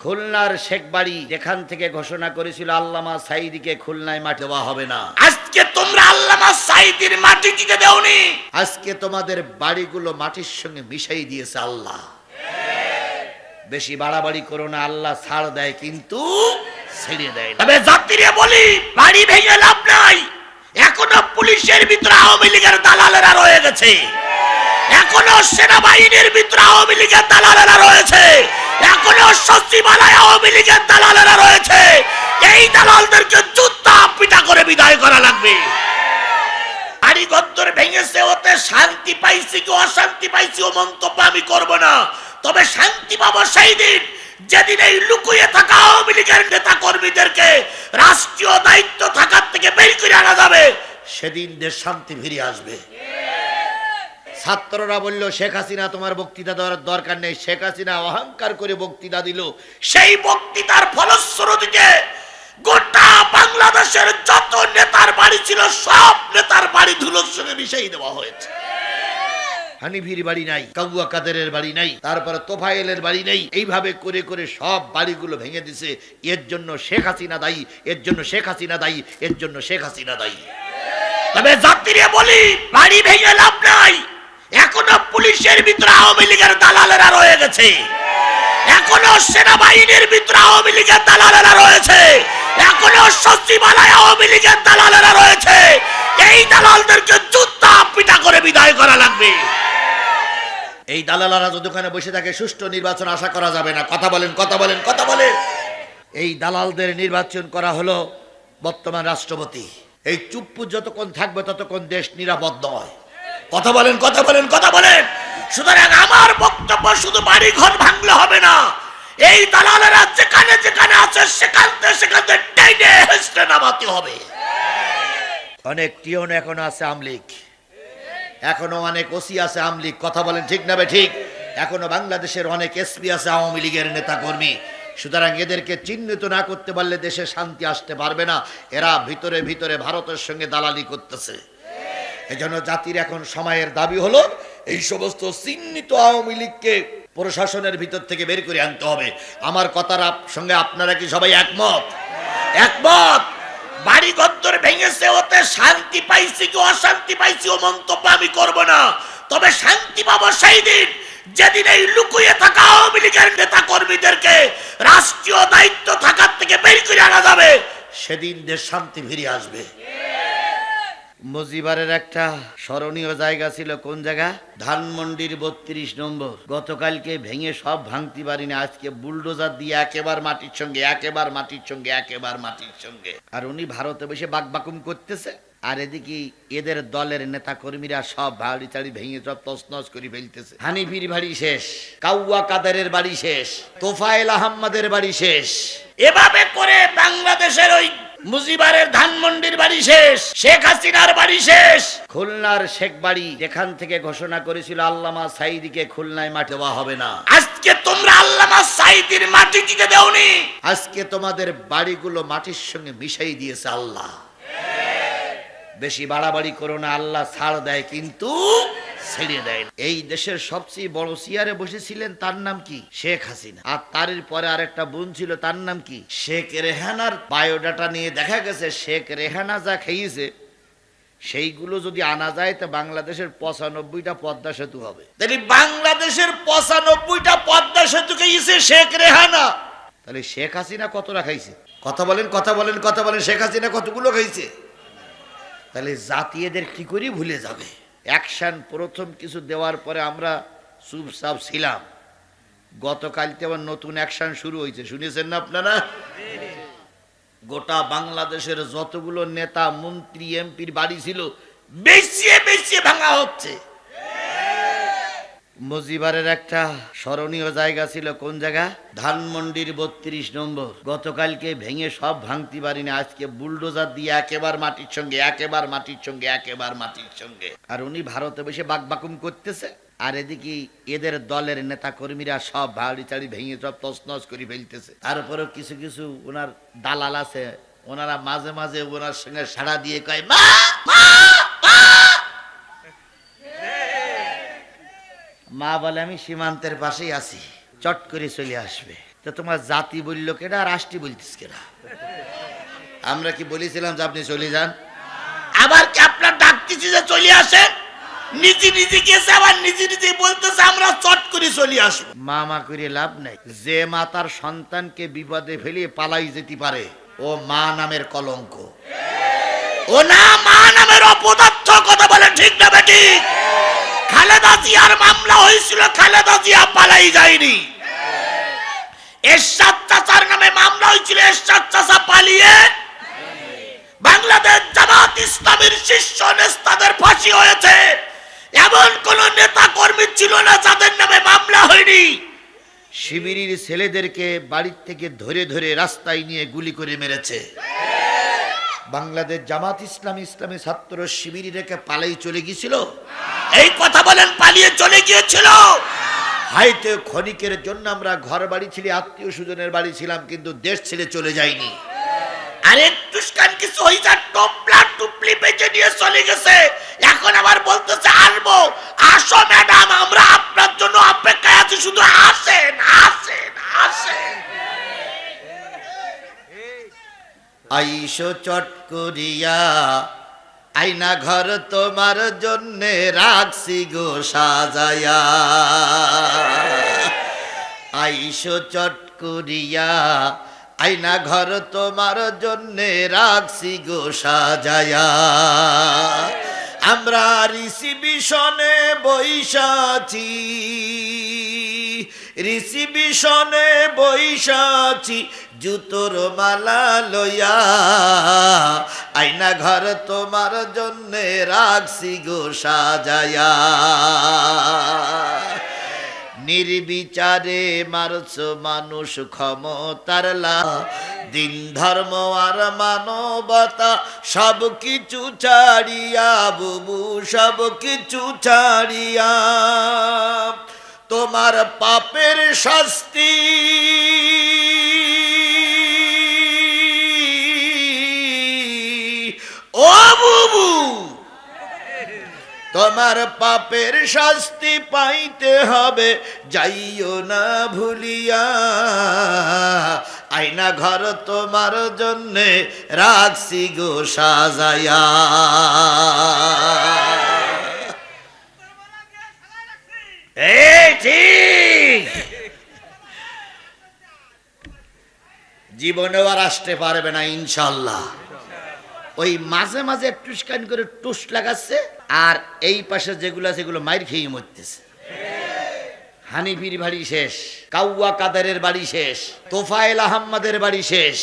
খুলনার শেখ বাড়ি যেখান থেকে ঘোষণা করেছিল আল্লামা সাইদিকে খুলনায় মাটি দেওয়া হবে না। আজকে তোমরা আল্লামা সাইদির মাটি দিতে দেওনি। আজকে তোমাদের বাড়িগুলো মাটির সঙ্গে মিশাই দিয়েছে আল্লাহ। বেশি বাড়াবাড়ি করো না আল্লাহ ছাড় দেয় কিন্তু ছেড়ে দেয় তবে যাত্রীরা বলি বাড়ি ভেঙে লাভ নাই। এখনও পুলিশের ভিতরে আওয়ামী লীগের দালালেরা রয়ে গেছে। এখনও সেনাবাহিনীর ভিতরে আওয়ামী লীগের দালালেরা লীগের দালালেরা রয়েছে। এই দালালদেরকে জুতা পিটা করে বিদায় করা লাগবে। শান্তি কি অশান্তি পাইছি ও মন্তব্য আমি করব না। তবে শান্তি পাবো সেই দিন যেদিন এই লুকুয়ে থাকা রাষ্ট্রীয় দায়িত্ব থাকার থেকে বের করে আনা যাবে, সেদিন দেশ শান্তি ফিরে আসবে। ছাত্ররা বলল, শেখ হাসিনা তোমার বক্তৃতা দেওয়ার দরকার নেই। শেখ হাসিনা অহংকার করে বক্তৃতা দিল। সেই বক্তৃতার ফলশ্রুতিতে গোটা বাংলাদেশের যত নেতার বাড়ি ছিল, সব নেতার বাড়ি ধুলোর সঙ্গে মিশাই দেওয়া হয়েছে। হানিফির বাড়ি নাই কাবুয়া কাদেরের বাড়ি নাই, তারপরে তোফায়েলের বাড়ি নেই। এইভাবে করে করে সব বাড়িগুলো ভেঙে দিছে। এর জন্য শেখ হাসিনা দায়ী, এর জন্য শেখ হাসিনা দায়ী, এর জন্য শেখ হাসিনা দায়ী। তবে যাত্রীরা বলি, বাড়ি ভেঙে লাভ নাই। এখনও পুলিশের ভিতরে আওয়ামী লীগের দালালেরা রয়ে গেছে। এখনও সেনাবাহিনীর ভিতরে আওয়ামী লীগের দালালেরা রয়েছে। এখনও সচিবালয় আওয়ামী লীগের দালালেরা রয়েছে। এই দালালদেরকে জুতা পিটা করে বিদায় করা লাগবে। এই দালালারা যদি ওখানে বসে থাকে, সুষ্ঠু নির্বাচন আশা করা যাবে না। কথা বলেন কথা বলেন কথা বলেন। এই দালালদের নির্বাচন করা হলো বর্তমান রাষ্ট্রপতি। এই চুপ্পু যতক্ষণ থাকবে, ততক্ষণ দেশ নিরাপদ নয়। কথা বলেন কথা বলেন কথা বলেন। সুতরাং আমার বক্তব্য শুধু বাড়ি ঘর ভাঙলে হবে না। এই দালালেরা যেখানে যেখানে আছে, সেখান থেকে সেখান থেকে টেনে হেসড়ে নামাতে হবে। অনেক টিয়ন এখন আছে আমলিক এখনও অনেক ওসি আছে আমলিক কথা বলেন ঠিক না ঠিক? এখনও বাংলাদেশের অনেক এসপি আছে আওয়ামী লীগের নেতা কর্মী সুতরাং এদেরকে চিহ্নিত না করতে পারলে দেশে শান্তি আসতে পারবে না। এরা ভিতরে ভিতরে ভারতের সঙ্গে দালালি করতেছে। এজন্য জাতির এখন সময়ের দাবি হলো, এই সমস্ত চিহ্নিত আওয়ামী লীগকে প্রশাসনের ভিতর থেকে বের করে আনতে হবে। আমার কথার সঙ্গে আপনারা কি সবাই একমত? একমত! বাড়ি গদ্দর ভেঙেছে, ওতে শান্তি পাইছি কি অশান্তি পাইছি ও মন্তব্য আমি করব না। তবে শান্তি পাবো সেই দিন, যেদিন এই লুকুয়ে থাকা আওয়ামী লীগের নেতা কর্মীদেরকে রাষ্ট্রীয় দায়িত্ব থাকার থেকে বের করে আনা যাবে, সেদিন দেশ শান্তি ফিরে আসবে। মজিবারের একটা স্মরণীয় জায়গা ছিল কোন জায়গা? ধানমন্ডির বত্রিশ নম্বর। গতকালকে ভেঙে সব ভাঙতে পারিনি আজকে বুলডোজার দিয়ে একেবার মাটির সঙ্গে, একেবার মাটির সঙ্গে, একেবার মাটির সঙ্গে। আর উনি ভারতে বসে বাকবাকুম করতেছে। আর এদিকে এদের দলের নেতা কর্মীরা সব বাড়ি চাড়ি ভেঙে সব তসনস করে ফেলতেছে। হানিফির বাড়ি শেষ, কাউয়া কাদারের বাড়ি শেষ, তোফায়েল আহম্মদের বাড়ি শেষ। এভাবে করে বাংলাদেশের ওই মুজিবারের ধানমন্ডির বাড়ি শেষ শেখ হাসিনার বাড়ি শেষ। খুলনার শেখ বাড়ি যেখান থেকে ঘোষণা করেছিল আল্লামা সাইদিকে খুলনায় মাটি দেওয়া হবে না। আজকে তোমরা আল্লামা সাইদির মাটি দিতে দেওনি। আজকে তোমাদের বাড়িগুলো মাটির সঙ্গে মিশাই দিয়েছে আল্লাহ। বেশি বাড়াবাড়ি করো না আল্লাহ ছাড় দেয় কিন্তু ছেড়ে দেয় এই দেশের সবচেয়ে বড় চেয়ারে বসেছিলেন তার নাম কি? শেখ হাসিনা। আর তার পরে আরেকটা বোন ছিল, তার নাম কি? শেখ রেহানার বায়োডাটা নিয়ে দেখা গেছে, শেখ রেহানা যা খেয়েছে, সেইগুলো যদি আনা যায়, তো বাংলাদেশের পঁচানব্বইটা পদ্মা সেতু হবে। তাহলে বাংলাদেশের পঁচানব্বইটা পদ্মা সেতুকে ইসে শেখ রেহানা। তাহলে শেখ হাসিনা কতটা খাইছে? কথা বলেন কথা বলেন কথা বলেন, শেখ হাসিনা কতগুলো খাইছে? তাহলে জাতি এদের কি করে ভুলে যাবে। অ্যাকশন প্রথম কিছু দেওয়ার পরে আমরা চুপচাপ ছিলাম। গতকালকে আবার নতুন অ্যাকশান শুরু হয়েছে। শুনেছেন না আপনারা? গোটা বাংলাদেশের যতগুলো নেতা, মন্ত্রী, এমপির বাড়ি ছিল, বেশিয়ে বেশিয়ে ভাঙা হচ্ছে। মজিবারের একটা স্মরণীয় জায়গা ছিল কোন জায়গা? ধানমন্ডির বত্রিশ নম্বর। গতকালকে ভেঙে সব ভাঙতে পারিনি আজকে বুলডোজার দিয়ে একেবার মাটির সঙ্গে, একেবার মাটির সঙ্গে, একেবার মাটির সঙ্গে। আর উনি ভারতে বসে বাকবাকুম করতেছে। আর এদিকে এদের দলের নেতা কর্মীরা সব ভাড়ি চাড়ি ভেঙে সব তসনস করে ফেলতেছে। তারপরেও কিছু কিছু ওনার দালাল আছে। ওনারা মাঝে মাঝে ওনার সঙ্গে সাড়া দিয়ে কয়, মা মা! মা বলে, আমি সীমান্তের পাশেই আছি। চট করে চলে আসবে। তো তোমার জাতি বলল কেডা আর রাষ্ট্রী বলতিস কেডা? আমরা কি বলেছিলাম যে আপনি চলে যান? আবার কি আপনার ডাকতেছি যে চলে আসেন? নিজে নিজে গেছে, আবার নিজে নিজে বলতেছে, আমরা চট করে চলে আসব। মা মা করে লাভ নাই। যে মা তার সন্তানকে বিপদে ফেলিয়ে পালাই যেতে পারে, ও মা নামের কলঙ্ক। ও না, মা নামের অপদার্থ কথা বলে ঠিক না, বেটি। খালেদা জিয়ার মামলা পালাই যায়নি। এরশাদ নামে মামলা হয়েছিল, এরশাদ পালিয়ে বাংলাদেশ জামাত ইসলামের শীর্ষ নেতাদের ফাঁসি হয়েছে। এমন কোন নেতা কর্মী ছিল না যাদের নামে মামলা হয়নি। শিবিরের ছেলেদেরকে বাড়ির থেকে ধরে ধরে রাস্তায় নিয়ে গুলি করে মেরেছে। বাংলাদেশ জামাত ইসলাম ইসলামী ছাত্র শিবির রেখে পালাই চলে গিয়েছিল। এই কথা বলেন, পালিয়ে চলে গিয়েছিল। হয়তো ক্ষণিকের জন্য আমরা ঘর বাড়ি ছিলি, আত্মীয় স্বজনের বাড়ি ছিলাম, কিন্তু দেশ ছেড়ে চলে যাইনি। আরে চলে গেছে। এখন আবার বলতেছে আসব আসো ম্যাডাম, আমরা আপনার জন্য শুধু আইসো চট করিয়া আইনা ঘর তোমার জন্যে রাখছি গো সাজায়া। আইসো চট করিয়া, আইনা ঘর তোমার জন্যে রাখছি গো সাজায়া। আমরা রিসিবিশনে বৈশাছি রিসিবিশনে বৈশাছি জুতোর মালা লইয়া, আইনা ঘর তোমার জন্যে রাখছি গো সাজায়া। নির্বিচারে মারছ মানুষ ক্ষমতার দিন ধর্ম আর মানবতা সব কিছু ছাড়িয়া, বুবু সব কিছু ছাড়িয়া। তোমার পাপের শাস্তি তোমার পাপের শাস্তি পাইতে হবে, যাইও না ভুলিয়া। আইনা ঘর তোমার জন্যে রাখছি গো, সাজায়া। জীবনেও আর আসতে পারবে না, ইনশাল্লাহ। ওই মাঝে মাঝে একটু করে টুস লাগাচ্ছে, আর এই পাশে যেগুলো আছে এগুলো মায়ের খেয়ে মরতেছে। হানিফির বাড়ি শেষ, কাউয়া কাদারের বাড়ি শেষ, তোফায়েল আহম্মদের বাড়ি শেষ।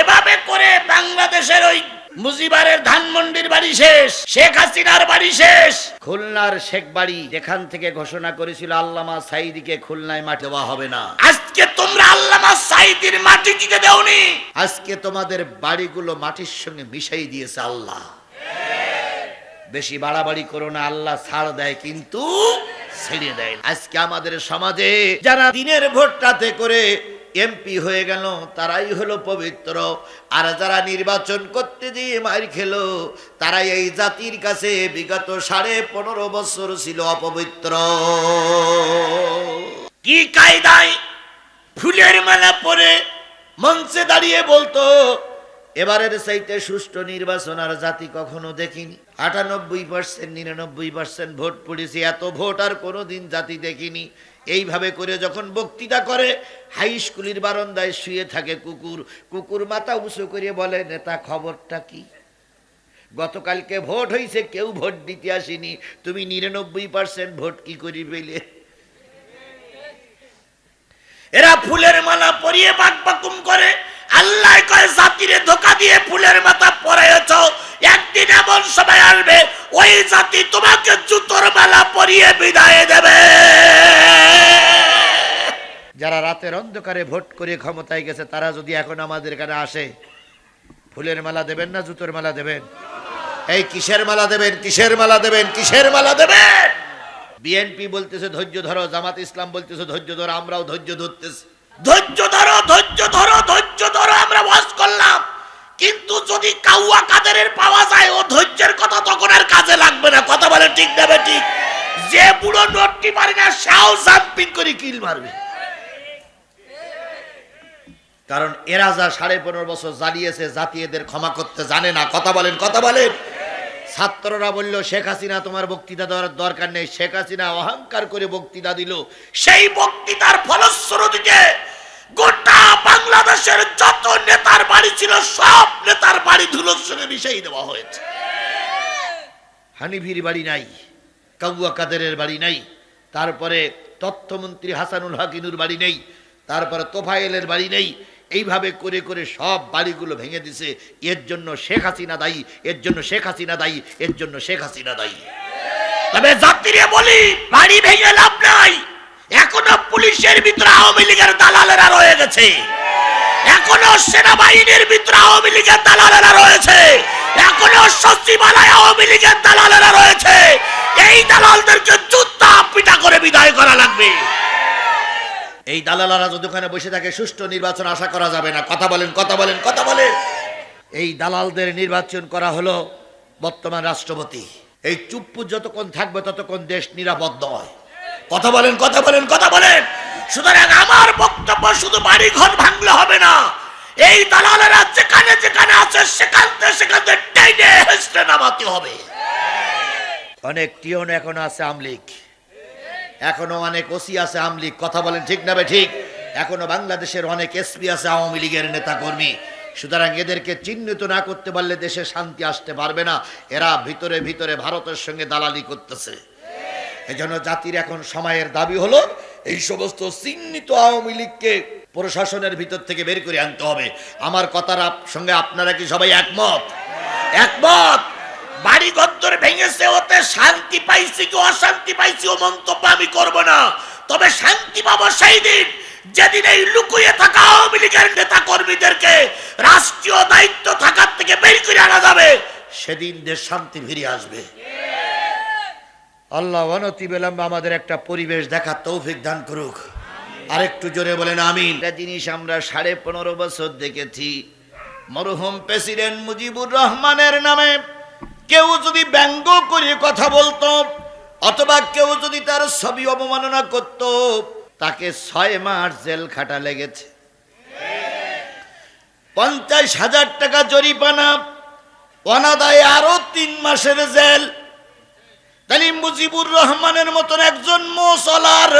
এভাবে করে বাংলাদেশের ওই মুজিবারের ধানমন্ডির বাড়ি শেষ শেখ হাসিনার বাড়ি শেষ। খুলনার শেখ বাড়ি যেখান থেকে ঘোষণা করেছিল আল্লামা সাইদিকে খুলনায় মাঠ দেওয়া হবে না। আজকে তোমরা আল্লামা সাইদির মাটি দিতে দেওনি। আজকে তোমাদের বাড়িগুলো মাটির সঙ্গে মিশাই দিয়েছে আল্লাহ। বেশি বাড়াবাড়ি করো না আল্লাহ ছাড় দেয় কিন্তু ছেড়ে দেয় আজকে আমাদের সমাজে যারা দিনের ভোটটাতে করে এমপি হয়ে গেল তারাই হলো পবিত্র। আর যারা নির্বাচন করতে গিয়ে মার খেলো তারাই এই জাতির কাছে বিগত সাড়ে পনেরো বছর ছিল অপবিত্র। কি কায়দায় ফুলের মেলা পরে মঞ্চে দাঁড়িয়ে বলতো এবারের চাইতে সুষ্ঠু নির্বাচন আর জাতি কখনো দেখিনি। আটানব্বই পার্সেন্ট নিরানব্বই পার্সেন্ট ভোট পড়েছি এত ভোট আর কোনোদিন জাতি দেখিনি। এইভাবে করে যখন বক্তৃতা করে, হাই স্কুলের বারান্দায় শুয়ে থাকে কুকুর। কুকুর মাথা উঁচু করে বলে, নেতা, খবরটা কি? গতকালকে ভোট হয়েছে কেউ ভোট দিতে আসেনি। তুমি নিরানব্বই পার্সেন্ট ভোট কি করি পেলে এরা ফুলের মালা পরিয়ে বাক বাকুম করে, আল্লাহ কয়, জাতিরে ধোকা দিয়ে ফুলের মাথা পরাইছ একদিন এমন সময় আসবে ওই জাতি তোমাকে জুতোর মালা পরিয়ে বিদায় দেবে। যারা রাতের অন্ধকারে ভোট করে ক্ষমতায় গেছে তারা যদি এখন আমাদের এখানে আসে ফুলের মালা দেবেন না জুতোর মালা দেবেন? এই কিসের মালা দেবেন? কিসের মালা দেবেন? কিসের মালা দেবেন? বিএনপি বলতেছে ধৈর্য ধরো। জামাত ইসলাম বলতেছে ধৈর্য ধরো আমরাও ধৈর্য ধরতেছি। ধৈর্য ধরো ধৈর্য ধরো ধৈর্য ধরো আমরা ওয়াজ করলাম। কিন্তু যদি কাউয়া কাদেরের পাওয়া যায়, ও ধৈর্যের কথা তখন আর কাজে লাগবে না। কথা বলে ঠিক দেবে ঠিক যে বুড়ো নোটটি পারে না, সাও জাম্পিং করে কিল মারবে। কারণ এরা যা সাড়ে পনেরো বছর জ্বালিয়েছে জাতি এদের ক্ষমা করতে জানে না। কথা বলেন কথা বলেন। ছাত্ররা বলল, শেখ হাসিনা, তোমার বক্তৃতা দেওয়ার দরকার নেই। শেখ হাসিনা অহংকার করে বক্তৃতা দিল। সেই বক্তৃতার ফলশ্রুতিতে গোটা বাংলাদেশের যত নেতার বাড়ি ছিল, সব নেতার বাড়ি ধুলোর সঙ্গে দেওয়া হয়েছে। হানিফির বাড়ি নাই কাউয়া কাদেরের বাড়ি নাই, তারপরে তথ্যমন্ত্রী হাসানুল হাকিনুর বাড়ি নেই, তারপরে তোফায়েলের বাড়ি নেই, এইভাবে করে করে সব বাড়িগুলো ভেঙে দিছে। এর জন্য শেখ হাসিনা দায়ী, এর জন্য শেখ হাসিনা দায়ী, এর জন্য শেখ হাসিনা দায়ী। তবে যাত্রীরা বলি, বাড়ি ভেঙে লাভ নাই। এখনও পুলিশের ভিতরে আওয়ামী লীগের দালালেরা রয়ে গেছে। এখনও সেনাবাহিনীর ভিতরে আওয়ামী লীগের দালালেরা রয়েছে। এখনও সচিবালয় আওয়ামী লীগের দালালেরা রয়েছে। এই দালালদেরকে জুতা পিটা করে বিদায় করা লাগবে। এই দালালারা যদি ওখানে বসে থাকে, সুষ্ঠু নির্বাচন আশা করা যাবে না। কথা বলেন কথা বলেন কথা বলেন। এই দালালদের নির্বাচন করা হলো বর্তমান রাষ্ট্রপতি। এই চুপ্পু যতক্ষণ থাকবে, ততক্ষণ দেশ নিরাপদ নয়। কথা বলেন কথা বলেন কথা বলেন। সুতরাং আমার বক্তব্য শুধু বাড়ি ঘর ভাঙলে হবে না। এই দালালেরা যেখানে যেখানে আছে, সেখান থেকে সেখান থেকে টেনে হেসড়ে নামাতে হবে। অনেক টিয়ন এখন আছে আমলিক এখনও অনেক ওসি আছে আমলিক কথা বলেন ঠিক না ঠিক? এখনও বাংলাদেশের অনেক এসপি আছে আওয়ামী লীগের নেতা কর্মী সুতরাং এদেরকে চিহ্নিত না করতে পারলে দেশে শান্তি আসতে পারবে না। এরা ভিতরে ভিতরে ভারতের সঙ্গে দালালি করতেছে। এজন্য জাতির এখন সময়ের দাবি হলো, এই সমস্ত চিহ্নিত আওয়ামী লীগকে প্রশাসনের ভিতর থেকে বের করে আনতে হবে। আমার কথার সঙ্গে আপনারা কি সবাই একমত? একমত! বাড়ি গদ্দর ভেঙেছে, ওতে শান্তি পাইছি কি অশান্তি পাইছি ও মন্তব্য আমি করব না। তবে শান্তি পাবো সেই দিন, যেদিন এই লুকুয়ে থাকা আওয়ামী লীগের নেতা কর্মীদেরকে রাষ্ট্রীয় দায়িত্ব থাকার থেকে বের করে আনা যাবে, সেদিন দেশ শান্তি ফিরে আসবে। আল্লাহ অনতি বিলম্বে আমাদের একটা পরিবেশ দেখার তৌফিক দান করুক। আরেকটু জোরে বলেন আমিন। একটা জিনিস আমরা সাড়ে পনেরো বছর দেখেছি। মরহুম প্রেসিডেন্ট মুজিবুর রহমানের নামে কেউ যদি ব্যঙ্গ করে কথা বলতো, অথবা কেউ যদি তার ছবি অবমাননা করত, তাকে ছয় মাস জেল খাটা লেগেছে। পঞ্চাশ হাজার টাকা জরিপানা অনাদায়ে আরও তিন মাসের জেল তাহলে মুজিবুর রহমানের মতন একজন মোসলার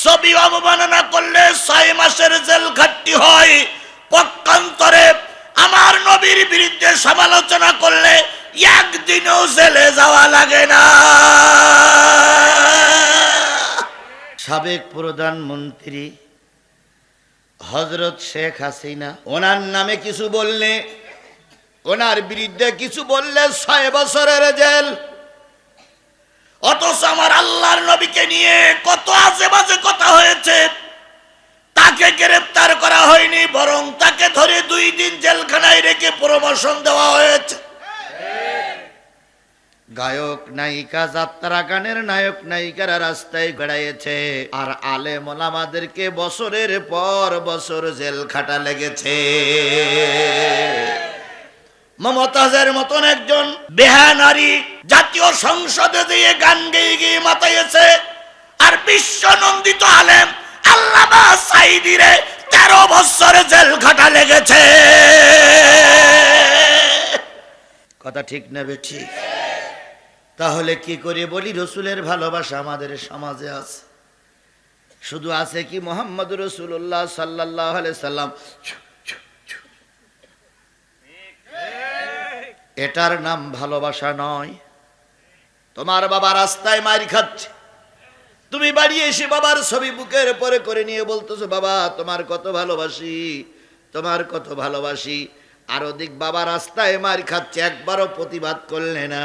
ছবি অবমাননা করলে ছয় মাসের জেল খাটতি হয়। পক্ষান্তরে আমার নবীর বিরুদ্ধে সমালোচনা করলে একদিনও জেলে যাওয়া লাগে না। সাবেক প্রধানমন্ত্রী হজরত শেখ হাসিনা, ওনার নামে কিছু বললে, ওনার বিরুদ্ধে কিছু বললে ছয় বছরের জেল। অথচ আমার আল্লাহর নবীকে নিয়ে কত বাজে কথা হয়েছে। তাকে গ্রেফতার করা হয়নি, বরং তাকে ধরে দুই দিন জেলখানায় রেখে প্রমোশন দেওয়া হয়েছে। গায়ক, নায়িকা, যাত্রা গানের নায়ক, নায়িকারা রাস্তায় বেড়াইছে আর আলে মোলামাদেরকে বছরের পর বছর জেল খাটা লেগেছে। মমতাজের মতন একজন বেহা নারী জাতীয় সংসদে দিয়ে গান গেয়ে গিয়ে মাতাইছে আর বিশ্ব নন্দিত আলেম আল্লামা সাইদিরে তেরো বছর জেল খাটা লেগেছে। কথা ঠিক নেবে ঠিক। তাহলে কি করে বলি? রসুলের ভালোবাসা আমাদের সমাজে আছে। শুধু আছে কি মোহাম্মদ রসুল্লাহ সাল্লাহ সাল্লাম? এটার নাম ভালোবাসা নয়। তোমার বাবা রাস্তায় মার খাচ্ছে। তুমি বাড়ি এসে বাবার ছবি বুকের পরে করে নিয়ে বলতেছো, বাবা, তোমার কত ভালোবাসি, তোমার কত ভালোবাসি। আর ওদিক বাবা রাস্তায় মার খাচ্ছে, একবারও প্রতিবাদ করলে না।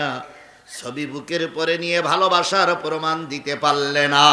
ছবি বুকের পরে নিয়ে ভালোবাসার প্রমাণ দিতে পারলে না।